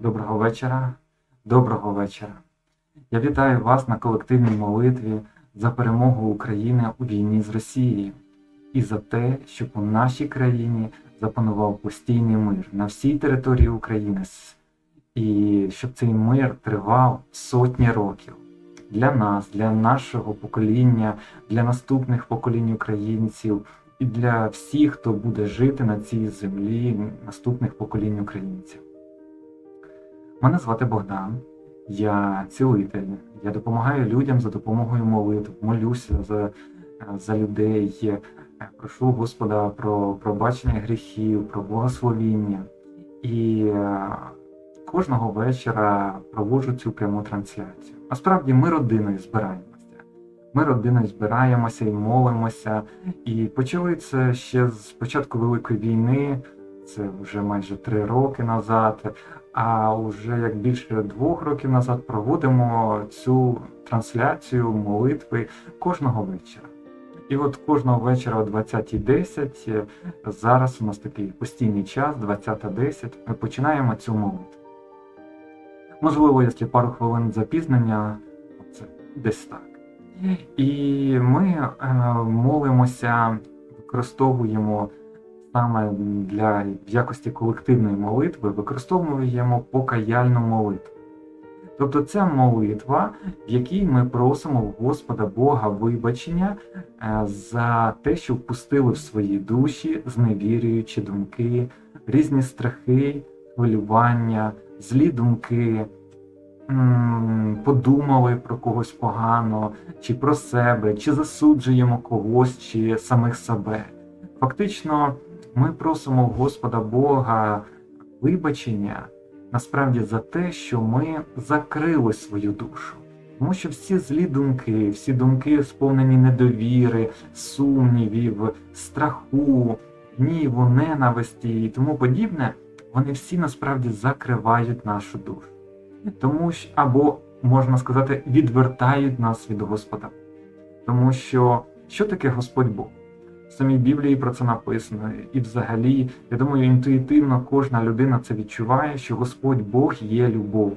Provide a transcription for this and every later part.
Доброго вечора. Доброго вечора. Я вітаю вас на колективній молитві за перемогу України у війні з Росією і за те, щоб у нашій країні запанував постійний мир на всій території України і щоб цей мир тривав сотні років для нас, для нашого покоління, для наступних поколінь українців і для всіх, хто буде жити на цій землі наступних поколінь українців. Мене звати Богдан, я цілитель. Я допомагаю людям за допомогою молитв, молюся за, за людей, прошу Господа про пробачення гріхів, про благословіння. І е, кожного вечора проводжу цю пряму трансляцію. Насправді ми родиною збираємося. Ми родиною збираємося і молимося. І почали це ще з початку Великої війни, це вже майже три роки назад. А вже як більше двох років назад проводимо цю трансляцію молитви кожного вечора. І от кожного вечора о 20.10 е, зараз у нас такий постійний час, 20.10, ми починаємо цю молитву. Можливо, якщо пару хвилин запізнення, це десь так. І ми е, молимося, використовуємо саме для якості колективної молитви, використовуємо покаяльну молитву. Тобто це молитва, в якій ми просимо в Господа Бога вибачення е, за те, що впустили в свої душі зневірюючі думки, різні страхи, хвилювання, злі думки, подумали про когось погано, чи про себе, чи засуджуємо когось, чи самих себе. Фактично, ми просимо в Господа Бога вибачення насправді за те, що ми закрили свою душу. Тому що всі злі думки, всі думки сповнені недовіри, сумнівів, страху, гніву, ненависті і тому подібне, вони всі насправді закривають нашу душу. Тому що, або, можна сказати, відвертають нас від Господа. Тому що що таке Господь Бог? Самій Біблії про це написано. І взагалі, я думаю, інтуїтивно кожна людина це відчуває, що Господь Бог є любов.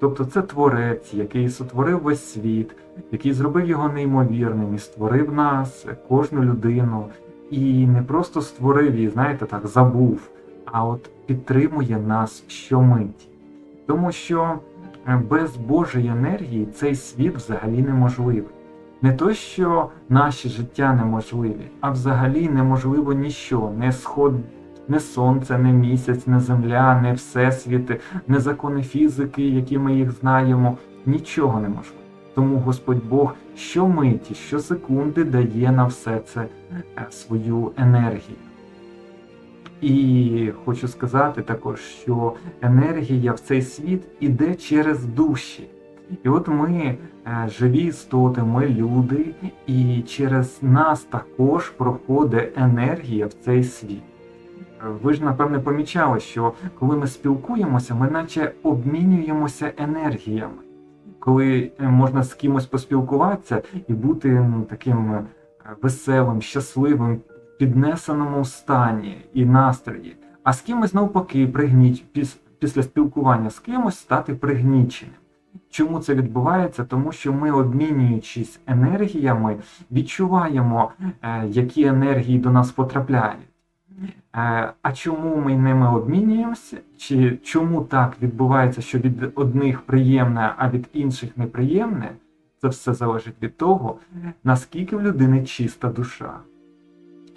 Тобто це творець, який сотворив весь світ, який зробив його неймовірним і створив нас, кожну людину, і не просто створив її, знаєте, так, забув, а от підтримує нас щомиті. Тому що е, без Божої енергії цей світ взагалі неможливий. Не то, що наші життя неможливі, а взагалі неможливо ніщо, не сход, не сонце, не місяць, не земля, не всесвіти, не закони фізики, які ми їх знаємо, нічого неможливо. Тому Господь Бог щомиті, щосекунди дає на все це е, свою енергію. І хочу сказати також, що енергія в цей світ іде через душі. І от ми е, живі істоти, ми люди, і через нас також проходить енергія в цей світ. Ви ж напевне помічали, що коли ми спілкуємося, ми наче обмінюємося енергіями. Коли е, можна з кимось поспілкуватися і бути таким е, веселим, щасливим, в піднесеному стані і настрої, а з кимось навпаки пригніч після спілкування з кимось стати пригніченим. Чому це відбувається? Тому що ми, обмінюючись енергіями, відчуваємо, е, які енергії до нас потрапляють. Е, А чому ми ними обмінюємося? Чи чому так відбувається, що від одних приємне, а від інших неприємне? Це все залежить від того, наскільки в людини чиста душа.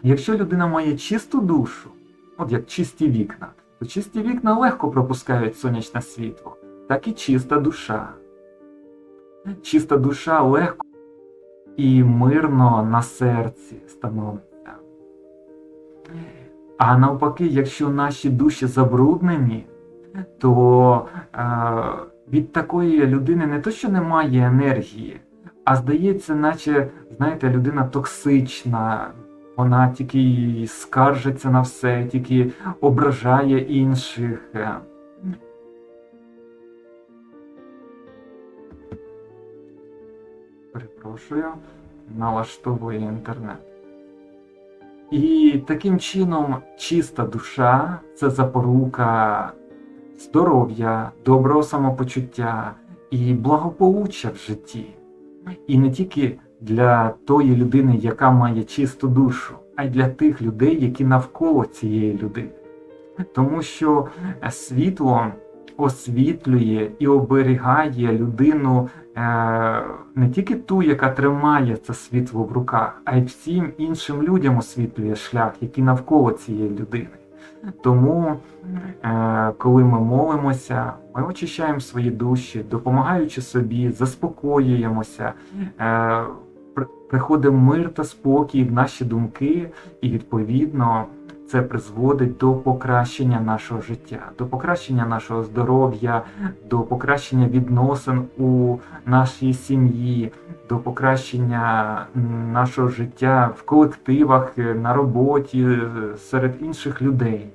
Якщо людина має чисту душу, от як чисті вікна, то чисті вікна легко пропускають сонячне світло, так і чиста душа. Чиста душа легко і мирно на серці становиться. А навпаки, якщо наші душі забруднені, то е, від такої людини не то, що немає енергії, а здається, наче, знаєте, людина токсична, вона тільки скаржиться на все, тільки ображає інших. Е. Налаштовує інтернет. І таким чином чиста душа це запорука здоров'я, доброго самопочуття і благополуччя в житті. І не тільки для тої людини, яка має чисту душу, а й для тих людей, які навколо цієї людини. Тому що світло освітлює і оберігає людину е, не тільки ту, яка тримає це світло в руках, а й всім іншим людям освітлює шлях, які навколо цієї людини. Тому, е, коли ми молимося, ми очищаємо свої душі, допомагаючи собі, заспокоюємося, е, приходить мир та спокій в наші думки, і відповідно це призводить до покращення нашого життя, до покращення нашого здоров'я, до покращення відносин у нашій сім'ї, до покращення нашого життя в колективах, е, на роботі, е, серед інших людей.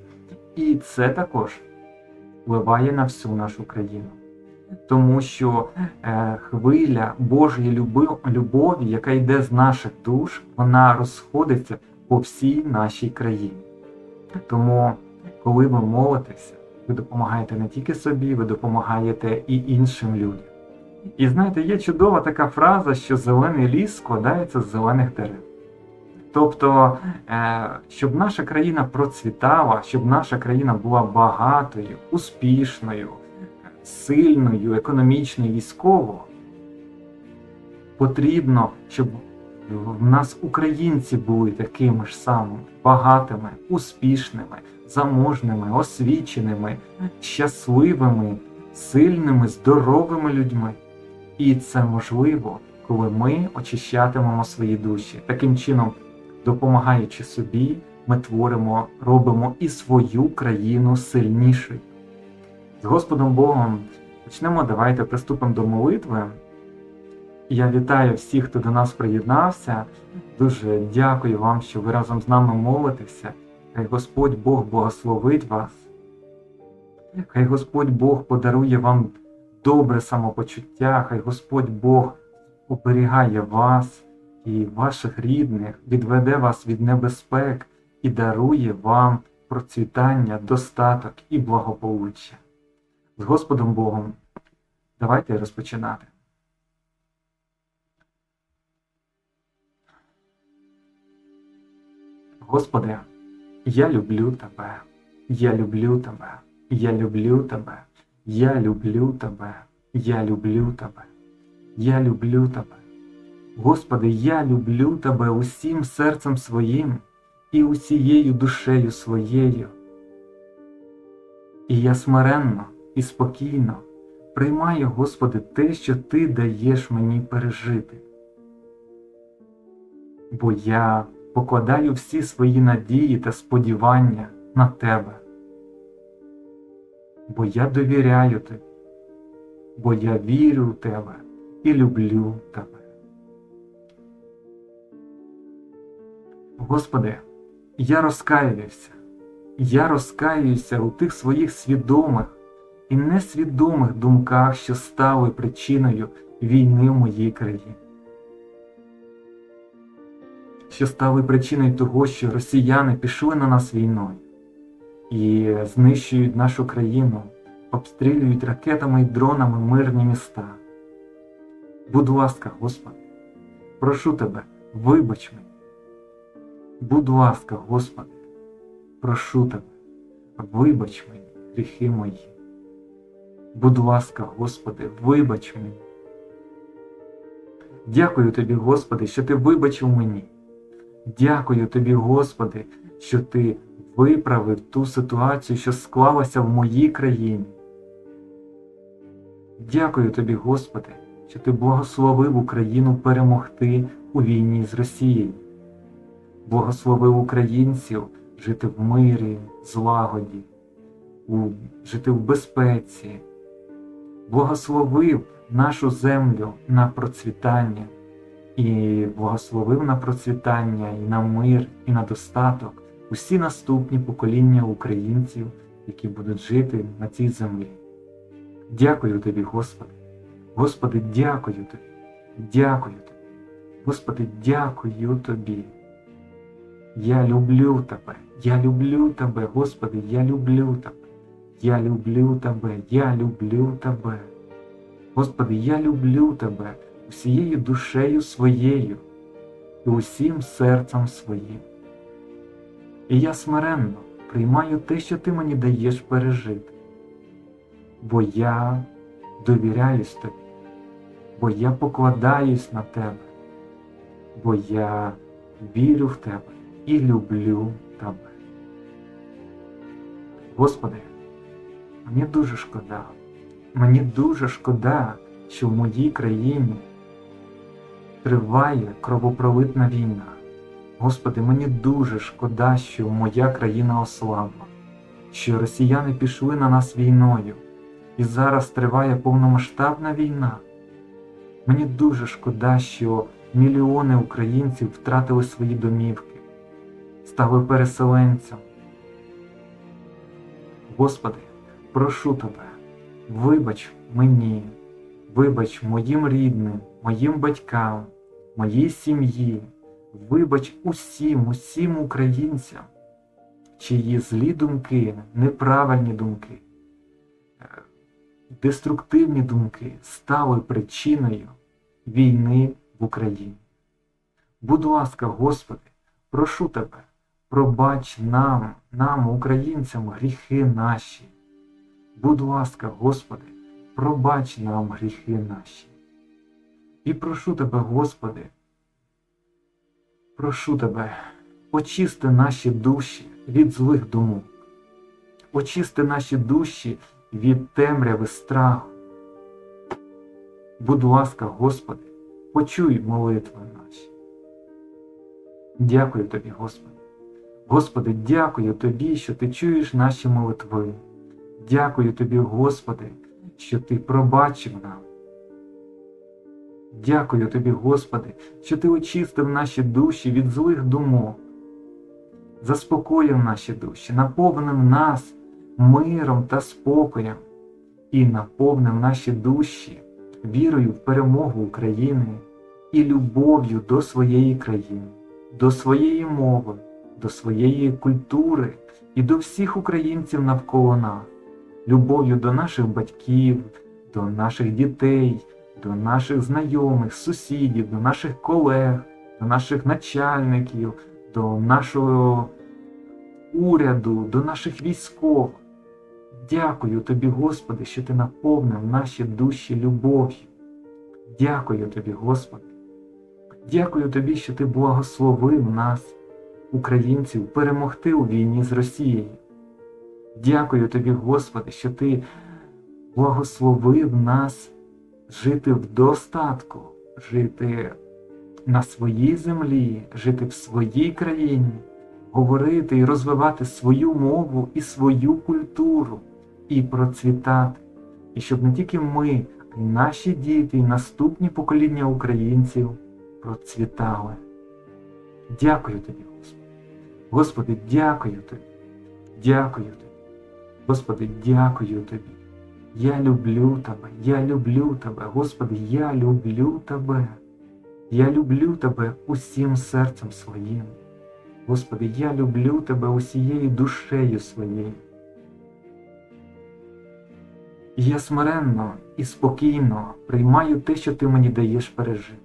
І це також впливає на всю нашу країну. Тому що е, хвиля Божої люби, любові, яка йде з наших душ, вона розходиться по всій нашій країні. Тому, коли ви молитеся, ви допомагаєте не тільки собі, ви допомагаєте і іншим людям. І знаєте, є чудова така фраза, що зелений ліс складається з зелених дерев. Тобто, е, щоб наша країна процвітала, щоб наша країна була багатою, успішною, сильною, економічно, військово, потрібно, щоб в нас українці були такими ж самими багатими, успішними, заможними, освіченими, щасливими, сильними, здоровими людьми. І це можливо, коли ми очищатимемо свої душі. Таким чином, допомагаючи собі, ми творимо, робимо і свою країну сильнішою. З Господом Богом почнемо, давайте приступимо до молитви. Я вітаю всіх, хто до нас приєднався. Дуже дякую вам, що ви разом з нами молитеся. Хай Господь Бог благословить вас. Хай Господь Бог подарує вам добре самопочуття, хай Господь Бог оберігає вас і ваших рідних, відведе вас від небезпек і дарує вам процвітання, достаток і благополуччя. З Господом Богом. Давайте розпочинати. Господи, я люблю Тебе, я люблю Тебе, я люблю Тебе, я люблю Тебе, я люблю Тебе, я люблю Тебе. Господи, я люблю Тебе усім серцем своїм і усією душею своєю. І я смиренно і спокійно приймаю, Господи, те, що Ти даєш мені пережити. Бо я покладаю всі свої надії та сподівання на Тебе. Бо я довіряю Тобі, бо я вірю в Тебе і люблю Тебе. Господи, я розкаююся, я розкаююся у тих своїх свідомих і несвідомих думках, що стали причиною війни в моїй країні що стали причиною того, що росіяни пішли на нас війною і знищують нашу країну, обстрілюють ракетами і дронами мирні міста. Будь ласка, Господи, прошу Тебе, вибач мені. Будь ласка, Господи, прошу Тебе, вибач мені гріхи мої. Будь ласка, Господи, вибач мені. Дякую Тобі, Господи, що Ти вибачив мені. Дякую тобі, Господи, що Ти виправив ту ситуацію, що склалася в моїй країні. Дякую тобі, Господи, що Ти благословив Україну перемогти у війні з Росією. Благословив українців жити в мирі, злагоді, у, жити в безпеці. Благословив нашу землю на процвітання і благословив на процвітання, і на мир, і на достаток усі наступні покоління українців, які будуть жити на цій землі. Дякую тобі, Господи. Господи, дякую тобі. Дякую тобі. Господи, дякую тобі. Я люблю тебе. Я люблю тебе, Господи, я люблю тебе. Я люблю тебе, я люблю тебе. Господи, я люблю тебе усією душею своєю і усім серцем своїм. І я смиренно приймаю те, що ти мені даєш пережити, бо я довіряюсь тобі, бо я покладаюсь на тебе, бо я вірю в тебе і люблю тебе. Господи, мені дуже шкода, мені дуже шкода, що в моїй країні триває кровопролитна війна. Господи, мені дуже шкода, що моя країна ослабла, що росіяни пішли на нас війною, і зараз триває повномасштабна війна. Мені дуже шкода, що мільйони українців втратили свої домівки, стали переселенцями. Господи, прошу Тебе, вибач мені, вибач моїм рідним, моїм батькам, моїй сім'ї, вибач усім, усім українцям, чиї злі думки, неправильні думки, е, деструктивні думки стали причиною війни в Україні. Будь ласка, Господи, прошу Тебе, пробач нам, нам, українцям, гріхи наші. Будь ласка, Господи, пробач нам гріхи наші. І прошу Тебе, Господи, прошу Тебе, очисти наші душі від злих думок, очисти наші душі від темряви страху. Будь ласка, Господи, почуй молитви наші. Дякую Тобі, Господи. Господи, дякую Тобі, що Ти чуєш наші молитви. Дякую Тобі, Господи, що Ти пробачив нам. Дякую Тобі, Господи, що Ти очистив наші душі від злих думок, заспокоїв наші душі, наповнив нас миром та спокоєм і наповнив наші душі вірою в перемогу України і любов'ю до своєї країни, до своєї мови, до своєї культури і до всіх українців навколо нас, любов'ю до наших батьків, до наших дітей, до наших знайомих, сусідів, до наших колег, до наших начальників, до нашого уряду, до наших військових. Дякую тобі, Господи, що ти наповнив наші душі любов'ю. Дякую тобі, Господи. Дякую тобі, що ти благословив нас, українців, перемогти у війні з Росією. Дякую тобі, Господи, що ти благословив нас жити в достатку, жити на своїй землі, жити в своїй країні, говорити і розвивати свою мову і свою культуру, і процвітати. І щоб не тільки ми, а й наші діти, і наступні покоління українців процвітали. Дякую тобі, Господи. Господи, дякую тобі. Дякую тобі. Господи, дякую тобі. Я люблю тебе, я люблю тебе, Господи, я люблю тебе. Я люблю тебе усім серцем своїм. Господи, я люблю тебе усією душею своєю. Я смиренно і спокійно приймаю те, що ти мені даєш пережити.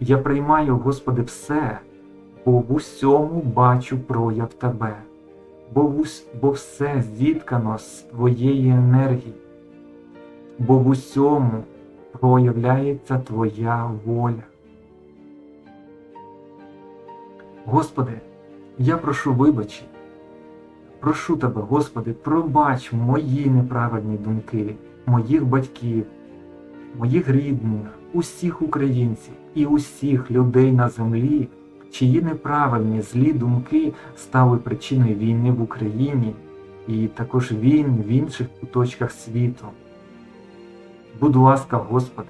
Я приймаю, Господи, все, бо в усьому бачу прояв Тебе, бо, в бо все зіткано з Твоєї енергії, бо в усьому проявляється Твоя воля. Господи, я прошу вибачення. Прошу Тебе, Господи, пробач мої неправильні думки, моїх батьків, моїх рідних, усіх українців і усіх людей на землі, чиї неправильні злі думки стали причиною війни в Україні і також війн в інших куточках світу. Будь ласка, Господи,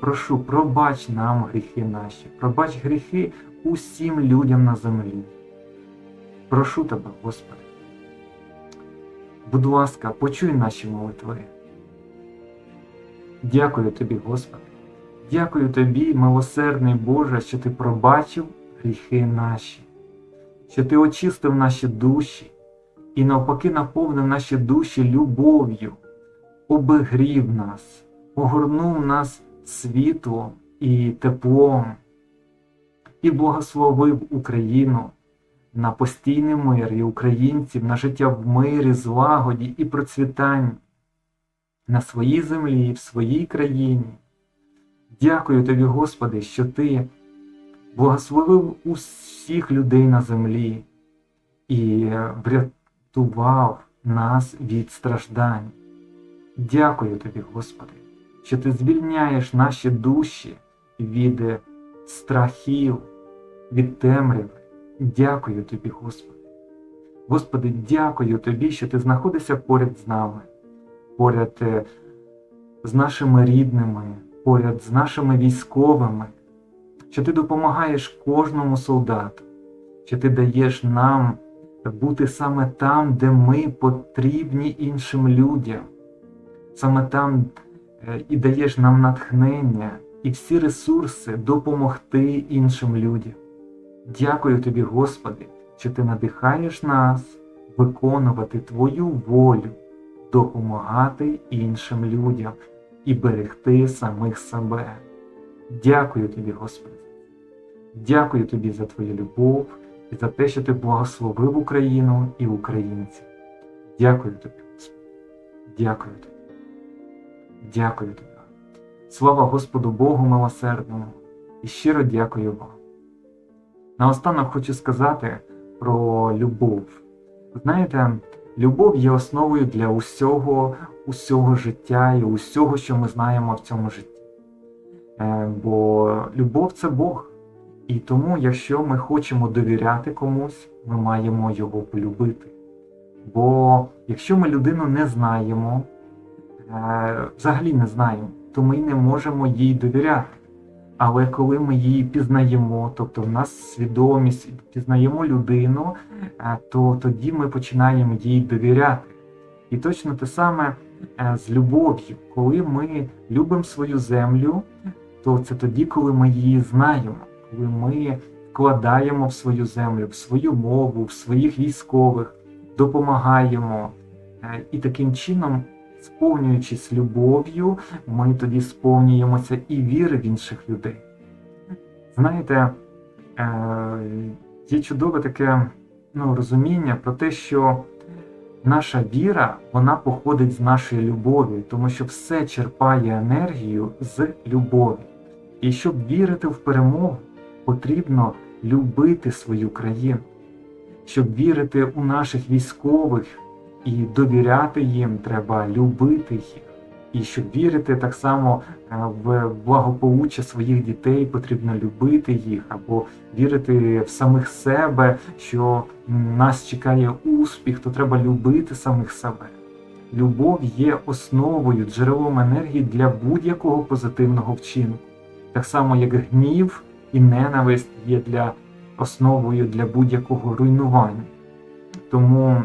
прошу, пробач нам гріхи наші, пробач гріхи усім людям на землі. Прошу Тебе, Господи. Будь ласка, почуй наші молитви. Дякую тобі, Господи. Дякую тобі, милосердний Боже, що ти пробачив гріхи наші, що ти очистив наші душі і навпаки наповнив наші душі любов'ю, обігрів нас, огорнув нас світлом і теплом, і благословив Україну на постійний мир і українців, на життя в мирі, злагоді і процвітанні на своїй землі, і в своїй країні. Дякую тобі, Господи, що Ти благословив усіх людей на землі і врятував нас від страждань. Дякую тобі, Господи, що Ти звільняєш наші душі від страхів, від темряви. Дякую тобі, Господи. Господи, дякую тобі, що ти знаходишся поряд з нами, поряд е, з нашими рідними, поряд з нашими військовими, що ти допомагаєш кожному солдату, що ти даєш нам бути саме там, де ми потрібні іншим людям, саме там е, і даєш нам натхнення і всі ресурси допомогти іншим людям. Дякую тобі, Господи, що ти надихаєш нас виконувати Твою волю, допомагати іншим людям і берегти самих себе. Дякую тобі, Господи. Дякую тобі за Твою любов і за те, що ти благословив Україну і українців. Дякую тобі, Господи. Дякую тобі. Дякую тобі. Слава Господу Богу милосердному і щиро дякую вам. Наостанок хочу сказати про любов. Знаєте, любов є основою для усього, усього життя і усього, що ми знаємо в цьому житті. Е, Бо любов це Бог. І тому, якщо ми хочемо довіряти комусь, ми маємо його полюбити. Бо якщо ми людину не знаємо, взагалі не знаємо, то ми не можемо їй довіряти. Але коли ми її пізнаємо, тобто в нас свідомість, пізнаємо людину, е, то тоді ми починаємо їй довіряти. І точно те саме е, з любов'ю. Коли ми любимо свою землю, то це тоді, коли ми її знаємо, коли ми вкладаємо в свою землю, в свою мову, в своїх військових, допомагаємо. Е, І таким чином, сповнюючись любов'ю, ми тоді сповнюємося і віри в інших людей. Знаєте, е, є чудове таке ну, розуміння про те, що наша віра вона походить з нашої любові, тому що все черпає енергію з любові. І щоб вірити в перемогу, потрібно любити свою країну, щоб вірити у наших військових і довіряти їм, треба любити їх. І щоб вірити так само е, в благополуччя своїх дітей, потрібно любити їх, або вірити в самих себе, що нас чекає успіх, то треба любити самих себе. Любов є основою, джерелом енергії для будь-якого позитивного вчинку. Так само, як гнів і ненависть є для основою для будь-якого руйнування. Тому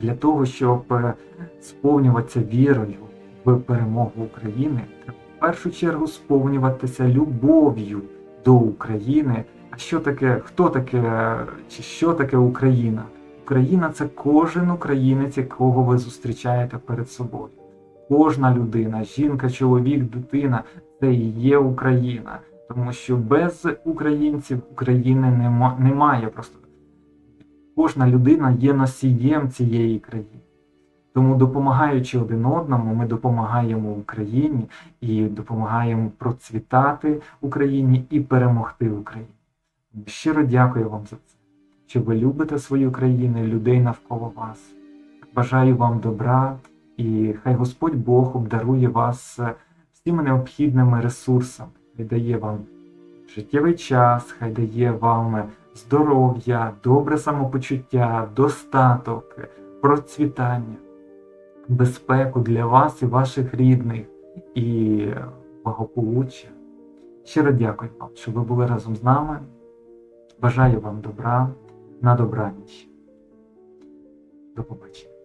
для того, щоб е, сповнюватися вірою в перемогу України, треба в першу чергу сповнюватися любов'ю до України. А що таке, хто таке, чи що таке Україна? Україна це кожен українець, якого ви зустрічаєте перед собою. Кожна людина, жінка, чоловік, дитина це і є Україна. Тому що без українців України нема, немає просто. Кожна людина є носієм цієї країни. Тому, допомагаючи один одному, ми допомагаємо Україні і допомагаємо процвітати Україні і перемогти Україні. Щиро дякую вам за це, що ви любите свою країну людей навколо вас. Бажаю вам добра і хай Господь Бог обдарує вас всіми необхідними ресурсами, хай дає вам життєвий час, хай дає вам здоров'я, добре самопочуття, достаток, процвітання, безпеку для вас і ваших рідних і благополуччя. Щиро дякую вам, що ви були разом з нами. Бажаю вам добра на добраніч. До побачення.